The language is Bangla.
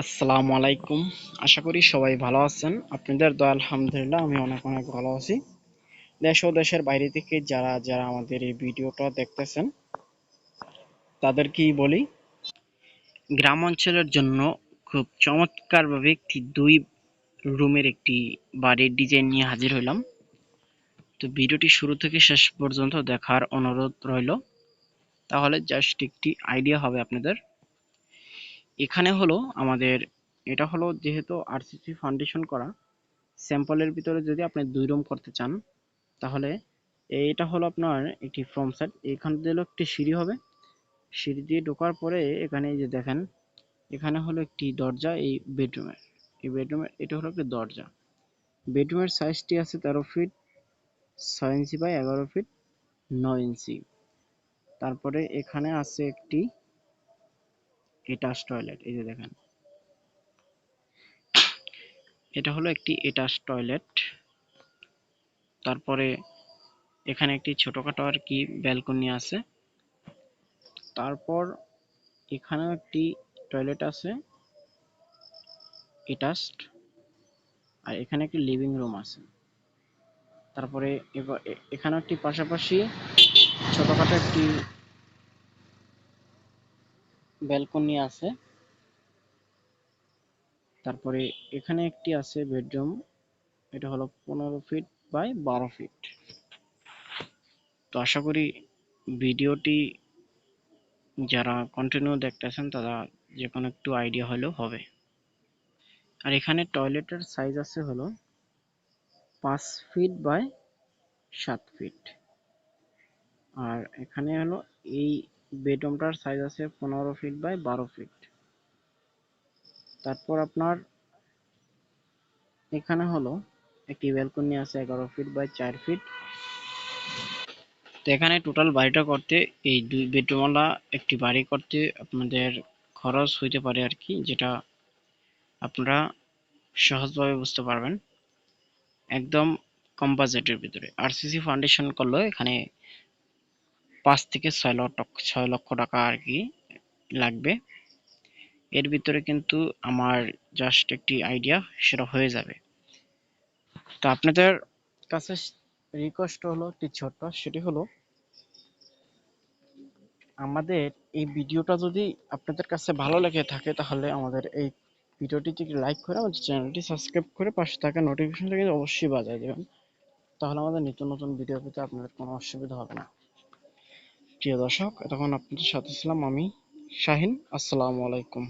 আসসালামু আলাইকুম। আশা করি সবাই ভালো আছেন। আপনাদের দয়া, আলহামদুলিল্লাহ, আমি অনেক অনেক ভালো আছি। দেশ ও দেশের বাইরে থেকে যারা যারা আমাদের এই ভিডিওটা দেখতেছেন, তাদেরকেই বলি, গ্রাম অঞ্চলের জন্য খুব চমৎকারভাবে একটি দুই রুমের একটি বাড়ির ডিজাইন নিয়ে হাজির হইলাম। তো ভিডিওটি শুরু থেকে শেষ পর্যন্ত দেখার অনুরোধ রইল। তাহলে জাস্ট একটি আইডিয়া হবে আপনাদের। এখানে হলো আমাদের, এটা হলো যেহেতু আরসিসি ফাউন্ডেশন করা স্যাম্পলের ভিতরে যদি আপনি দুই রুম করতে চান, তাহলে এটা হলো আপনার একটি ফ্রম সেট এখান দিয়েও একটি সিঁড়ি হবে। সিঁড়ি দিয়ে ঢোকার পরে এখানে যে দেখেন, এখানে হলো একটি দরজা এই বেডরুমের এই বেডরুমের এটা হলো একটি দরজা। বেডরুমের সাইজটি আছে তেরো ফিট ছয় ইঞ্চি বাই এগারো ফিট নয় ইঞ্চি। তারপরে এখানে আছে একটি এটাচ টয়লেট এই যে দেখেন। এটা হলো একটি এটাস টয়লেট তারপরে এখানে একটি ছোটখাটো আর কি ব্যালকনি আছে। তারপর এখানেও একটি টয়লেট আছে এটাচড আর এখানে একটি লিভিং রুম আছে। তারপরে এখানে একটি পাশাপাশি ছোটখাটো একটি ব্যালকনি আছে। তারপরে এখানে একটি আছে বেডরুম এটা হলো পনেরো ফিট বাই বারো ফিট তো আশা করি ভিডিওটি যারা কন্টিনিউ দেখতেছেন, তারা যে কোনো একটু আইডিয়া হলেও হবে। আর এখানে টয়লেটের সাইজ আছে হলো পাঁচ ফিট বাই সাত ফিট আর এখানে হলো এই বেডরুমটার সাইজ আছে পনেরো ফিট বাই বারো ফিট তারপর আপনার এখানে হলো একটি ব্যালকনি আছে এগারো ফিট বাই চার ফিট তো এখানে টোটাল বাড়িটা করতে এই দুই বেডরুমওয়ালা একটি বাড়ি করতে আপনাদের খরচ হইতে পারে আর কি, যেটা আপনারা সহজভাবে বুঝতে পারবেন। একদম কম বাজেটের ভিতরে। আরসিসি ফাউন্ডেশন করলেও এখানে পাঁচ থেকে ছয় লক্ষ ছয় লক্ষ টাকা আর কি লাগবে। এর ভিতরে কিন্তু আমার জাস্ট একটি আইডিয়া সেটা হয়ে যাবে। তো আপনাদের কাছে রিকোয়েস্ট হলো একটি ছোট্ট, সেটি হলো আমাদের এই ভিডিওটা যদি আপনাদের কাছে ভালো লেগে থাকে তাহলে আমাদের এই ভিডিওটিকে লাইক করে আমাদের চ্যানেলটি সাবস্ক্রাইব করে পাশে থাকা কিন্তু অবশ্যই বাজায় দেবেন। তাহলে আমাদের নিত্য নতুন ভিডিও পেতে আপনাদের কোনো অসুবিধা হবে না। প্রিয় দর্শক এতক্ষণ আপনাদের সাথে ছিলাম আমি শাহিন। আসসালামু আলাইকুম।